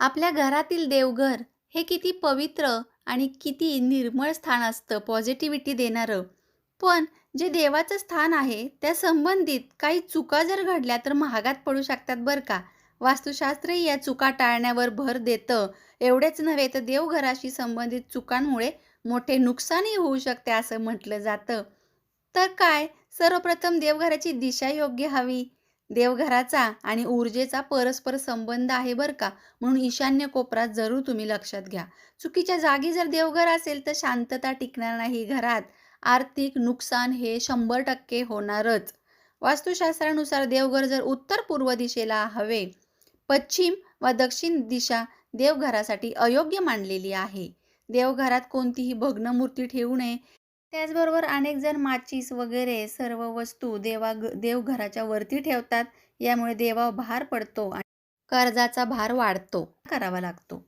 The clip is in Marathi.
आपल्या घरातील देवघर हे किती पवित्र आणि किती निर्मळ स्थान असतं पॉझिटिव्हिटी देणारं. पण जे देवाचं स्थान आहे त्या संबंधित काही चुका जर घडल्या तर महागात पडू शकतात बरं का? वास्तुशास्त्रही या चुका टाळण्यावर भर देतं. एवढेच नव्हे तर देवघराशी संबंधित चुकांमुळे मोठे नुकसानही होऊ शकते असं म्हटलं जातं. तर काय? सर्वप्रथम देवघराची दिशा योग्य हवी. देवघराचा आणि ऊर्जेचा परस्पर संबंध आहे बरं का? म्हणून ईशान्य कोपरात जरूर तुम्ही लक्षात घ्या. चुकीच्या जागी जर देवघर असेल तर शांतता टिकणार नाही घरात. आर्थिक नुकसान हे शंभर टक्के होणारच. वास्तुशास्त्रानुसार देवघर जर उत्तर पूर्व दिशेला हवे पश्चिम व दक्षिण दिशा देवघरासाठी अयोग्य मानलेली आहे. देवघरात कोणतीही भग्न मूर्ती ठेवू नये. त्याचबरोबर अनेक जण माचीस वगैरे सर्व वस्तू देवा देवघराच्या वरती ठेवतात. यामुळे देवा भार पडतो आणि कर्जाचा भार वाढतो. करावा लागतो.